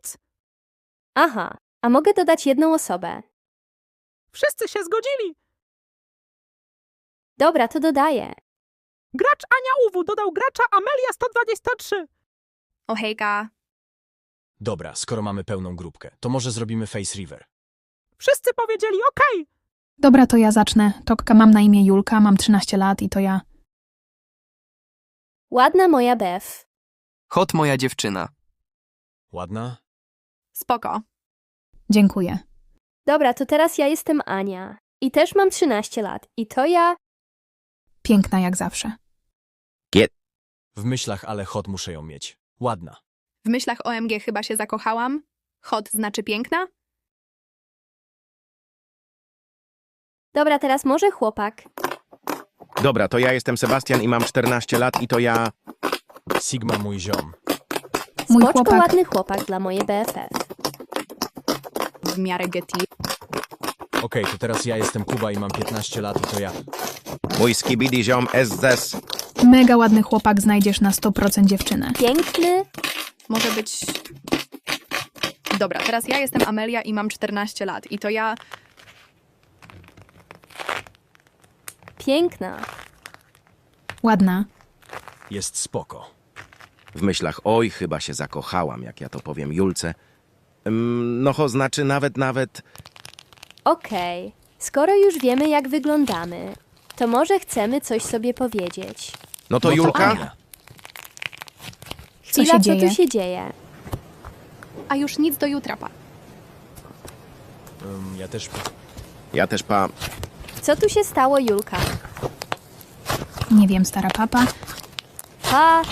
nic. Aha, a mogę dodać jedną osobę. Wszyscy się zgodzili. Dobra, to dodaję. Gracz Ania Uwu dodał gracza Amelia 123. O hejka. Dobra, skoro mamy pełną grupkę, to może zrobimy Face River. Wszyscy powiedzieli okej. Dobra, to ja zacznę. Tokka, mam na imię Julka, mam 13 lat i to ja. Ładna moja Bev. Hot moja dziewczyna. Ładna? Spoko. Dziękuję. Dobra, to teraz ja jestem Ania. I też mam 13 lat. I to ja... Piękna jak zawsze. W myślach, ale hot muszę ją mieć. Ładna. W myślach OMG chyba się zakochałam. Hot znaczy piękna? Dobra, teraz może chłopak. Dobra, to ja jestem Sebastian i mam 14 lat i to ja... Sigma mój ziom. Mój Spoczko chłopak. ładny chłopak dla mojej BFF. W miarę getty. Okej, to teraz ja jestem Kuba i mam 15 lat i to ja. Mój skibidi ziom SZS. Mega ładny chłopak, znajdziesz na 100% dziewczynę. Piękny. Może być... Dobra, teraz ja jestem Amelia i mam 14 lat. I to ja... Piękna. Ładna. Jest spoko. W myślach, oj, chyba się zakochałam, jak ja to powiem Julce. Ym, No, ho, znaczy nawet, nawet... Okej. Skoro już wiemy, jak wyglądamy, to może chcemy coś sobie powiedzieć. No to No Julka? Ania. Co Chwila, się co dzieje? tu się dzieje? A już nic do jutra, pa. Ym, ja też... Ja też pa... Co tu się stało, Julka? Nie wiem, stara papa. Pa!